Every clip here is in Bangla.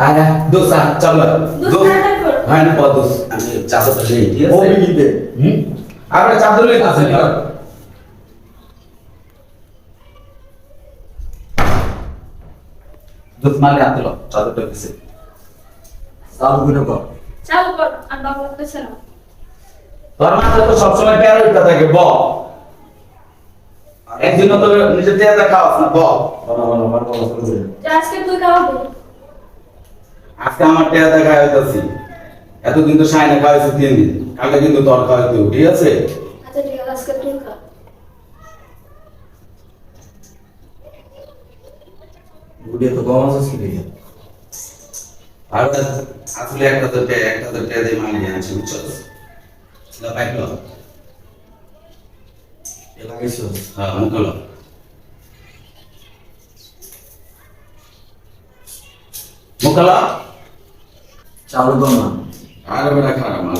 হয় মালে আতল চাদরটা দিছে চালু কর। চালু কর আর বাবা না। তোর মাথা তো সবসময় প্যারা উঠতে থাকে ব। একদিনও তো নিজের দেয়া খাওয়াস না ব। করে যে আজকে তুই খাওয়াবো? আজকে আমার টেয়া দেখা হইতাছি। এতদিন তো সাইনা খাওয়াইছি তিন দিন। কালকে কিন্তু তোর খাওয়াইতে ঠিক আছে? আচ্ছা ঠিক আছে আজকে তুই খা। গুডিয়ে তো কম আছে কি আর আসলে একটা তো টেয়া একটা তো টেয়া দিয়ে মানিয়ে আনছি বুঝছ? না পাইলো এ লাগাইছো হ্যাঁ মুখলো মুখলা চালু কর না? আর বেটা খারাপ মাল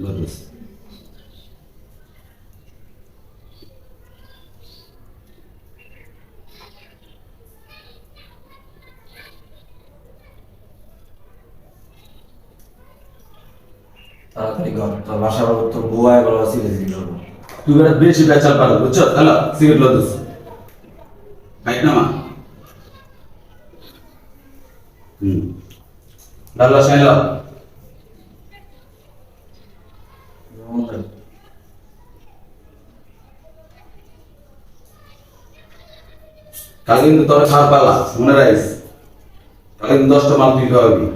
লুস তাড়াতাড়ি কর তোর বাসা তোর বুয়ায় বলো সিরিয়াস দিল তুই বেটা বেশি বেচাল পারো বুঝছ? হ্যালো সিগারেট লুস বাইক না মা হুম। ডাল্লা সাইলা কাল কিন্তু তোর খাওয়া পালা, মনে রাখিস। কাল কিন্তু দশটা মাল তুই খাওয়াবি।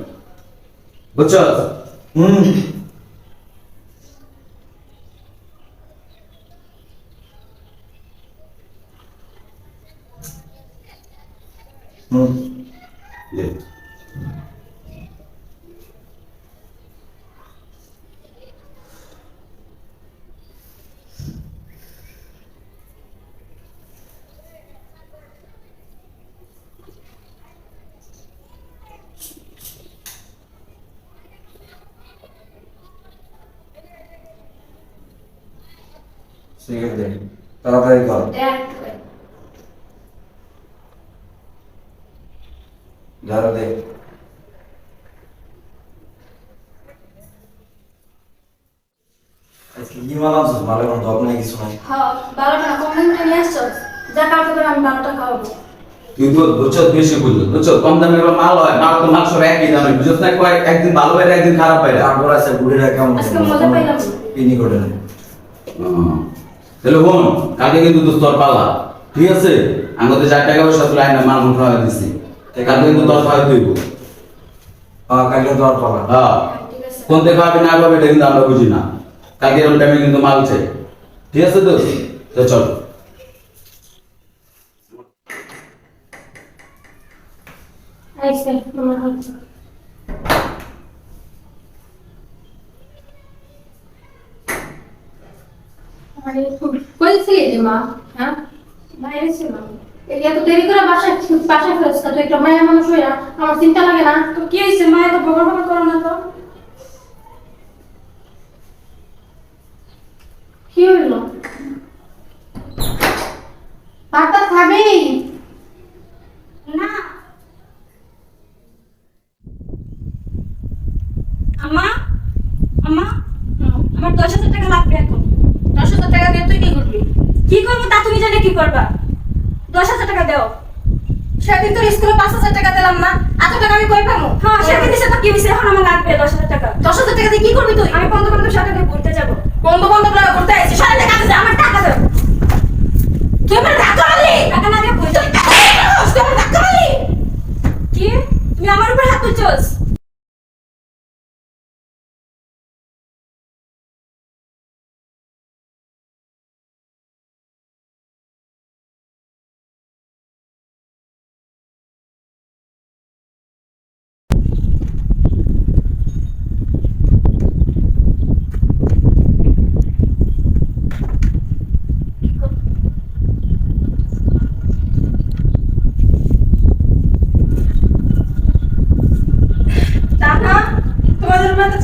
বুঝছ? হুম। হুম। সিগারেট তাড়াতাড়ি কর দেখ দে। আজকে কি মাল আনছিস কোনো দপ নাই কিছু নাই হ্যাঁ বারোটা না কম দামে নিয়ে আসছো? যা কালকে করে আমি বারোটা খাওয়াবো। তুই তো বুঝছ বেশি বুঝলো বুঝছ কম দামের মাল হয়। মাল তো মাল সব একই দামে। বুঝছ না কয় একদিন ভালো বাইরে একদিন খারাপ বাইরে তারপর আছে বুড়িরা কেমন আজকে মজা পাইলাম। পিনি করে না। তাহলে বোন কালকে কিন্তু তোর তোর পালা। ঠিক আছে? আমাদের চার টাকা পয়সা তুলে আইনা মাল মুখ খাওয়া দিছি কালকে কিন্তু তোর খাওয়া দিব। হ্যাঁ কালকে দর পালা। হ্যাঁ। কোন থেকে খাওয়াবি না খাওয়াবি এটা কিন্তু আমরা বুঝি না। কালকে এরকম টাইমে কিন্তু মাল চাই। ঠিক আছে তো তো চল। আইসে আমার হাত আরে কই ছিলি রে মা হ্যাঁ আমার চিন্তা লাগে না। তো কি হয়েছে মায়া তো করো না তো। কি না। আম্মা? আমার দশ হাজার টাকা লাগবে এখন। দশ হাজার টাকা দিয়ে তুই কি করবি? কি করব তা তুমি জানে কি করবা? দশ হাজার টাকা দেও। সেদিন তোর স্কুলে পাঁচ হাজার টাকা দিলাম না এত টাকা আমি কই পাবো? হ্যাঁ সেদিন দিছে তো কি হয়েছে এখন আমার লাগবে দশ হাজার টাকা। দশ হাজার টাকা দিয়ে কি করবি তুই? আমি বন্ধু বান্ধব সাথে ঘুরতে যাব। বন্ধু বান্ধব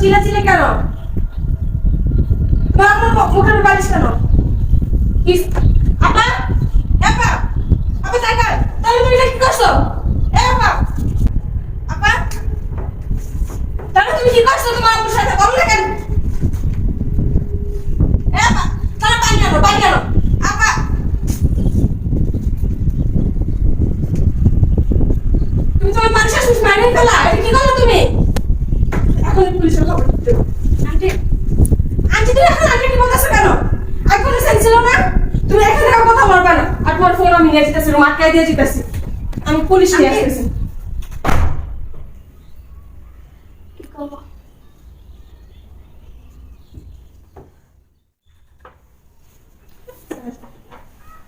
চিলে চিলে কেন বারবার মুখের বালিশ কেন? আপা আপা আপা তাকাল তাহলে তুমি কি করছ? এ আপা আপা, তাহলে তুমি কি করছ মানুষের শেষ মারিয়ে ফেলা কি করো নিয়ে যেতেছি রুম আটকাই দিয়ে যেতেছি আমি পুলিশ নিয়ে আন্টি। আসতেছি। কি করব?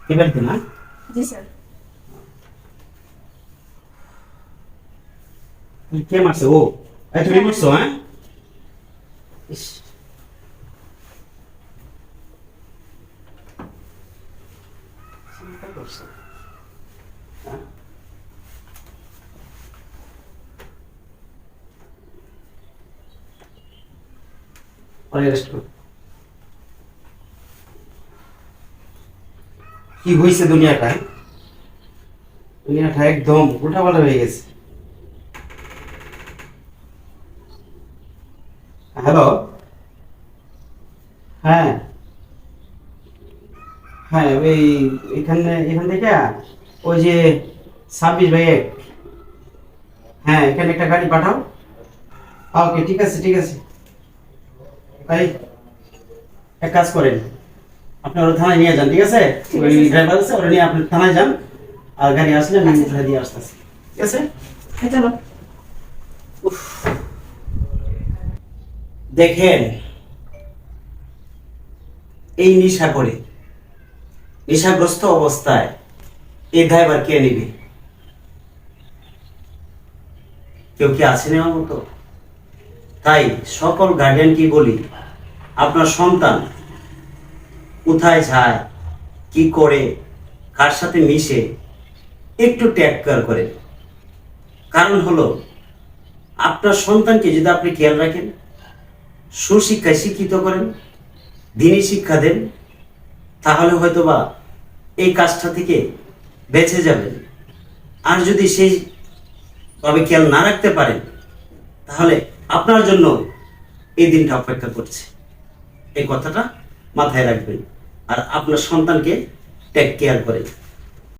এই বাড়িতে না জি স্যার। কে মারছে? ও। এই তুমি মারছো হ্যাঁ? করো। কি হয়েছে দুনিয়াটায় দুনিয়াটা একদম উল্টাপাল্টা হয়ে গেছে। হ্যালো হ্যাঁ। হ্যাঁ ওই এখানে, এখান থেকে ওই যে ছাব্বিশ এক। হ্যাঁ এখানে একটা গাড়ি পাঠাও। ওকে, ঠিক আছে ঠিক আছে। তাই এক কাজ করেন। আপনি ওরা থানায় নিয়ে যান ঠিক আছে? ওই ড্রাইভার আছে ওরা নিয়ে আপনি থানায় যান। আর গাড়ি আসলে আমি উঠায় দিয়ে আসতেছি ঠিক আছে? হ্যাঁ চলো দেখেন এই নেশা করে নেশাগ্রস্ত অবস্থায় এই ড্রাইভার কে নিবে? কেউ কি আছে নেওয়ার মতো? তাই সকল গার্ডিয়ানকে বলি? আপনার সন্তান কোথায় যায়, কি করে, কার সাথে মিশে, একটু ট্যাগ করে কারণ হলো, আপনার সন্তানকে যদি আপনি খেয়াল রাখেন, সুশিক্ষায় শিক্ষিত করেন, দিনই শিক্ষা দেন, তাহলে হয়তোবা এই কাজটা থেকে বেঁচে যাবেন। আর যদি সেই ভাবে খেয়াল না রাখতে পারেন, তাহলে আপনার জন্য এই দিনটা অপেক্ষা করছে। এই কথাটা মাথায় রাখবেন। আর আপনার সন্তানকে টেক কেয়ার করে।